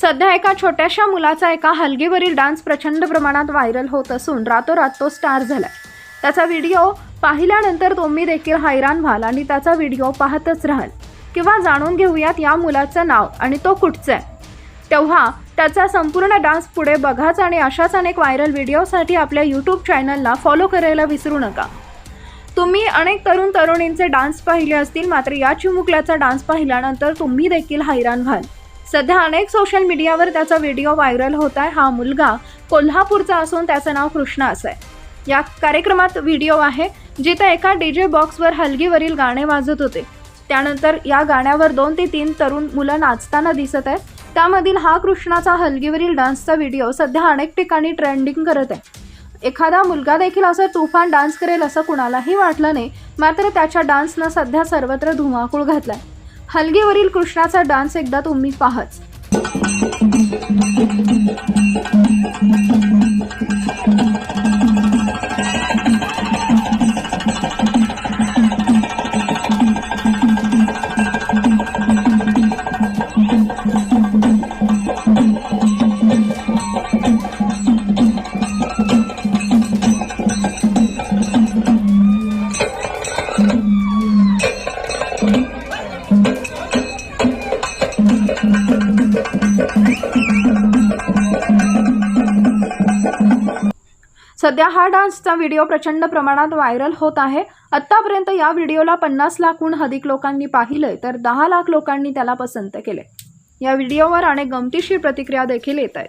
सध्या एका छोट्याशा मुलाचा एका हलगीवरील डान्स प्रचंड प्रमाणात व्हायरल होत असून रातोरात तो स्टार झालाय. त्याचा व्हिडिओ पाहिल्यानंतर तुम्ही देखील हैराण व्हाल आणि त्याचा व्हिडिओ पाहतच राहाल. किंवा जाणून घेऊयात या मुलाचं नाव आणि तो कुठचं आहे तेव्हा त्याचा संपूर्ण डान्स पुढे बघाच आणि अशाच अनेक व्हायरल व्हिडिओसाठी आपल्या यूट्यूब चॅनलला फॉलो करायला विसरू नका. तुम्ही अनेक तरुण तरुणींचे डान्स पाहिले असतील मात्र या चिमुकल्याचा डान्स पाहिल्यानंतर तुम्ही देखील हैराण व्हाल. सध्या अनेक सोशल मीडियावर त्याचा व्हिडिओ व्हायरल होत आहे. हा मुलगा कोल्हापूरचा असून त्याचं नाव कृष्णा असं आहे. या कार्यक्रमात व्हिडिओ आहे जिथे एका डीजे बॉक्सवर हलगीवरील गाणे वाजत होते. त्यानंतर या गाण्यावर दोन ते तीन तरुण मुलं नाचताना दिसत आहेत. त्यामधील हा कृष्णाचा हलगीवरील डान्सचा व्हिडिओ सध्या अनेक ठिकाणी ट्रेंडिंग करत आहे. एखादा मुलगा देखील असं तुफान डान्स करेल असं कुणालाही वाटलं नाही मात्र त्याच्या डान्सनं सध्या सर्वत्र धुमाकूळ आहे हलगेवरील कृष्णाचा डान्स एकदा तुम्ही पाहाच सध्या हा डान्सचा व्हिडिओ प्रचंड प्रमाणात व्हायरल होत आहे. आत्तापर्यंत या व्हिडिओला पन्नास लाखहून अधिक लोकांनी पाहिलंय तर दहा लाख लोकांनी त्याला पसंत केले या व्हिडिओवर अनेक गमतीशीर प्रतिक्रिया देखील येत आहेत.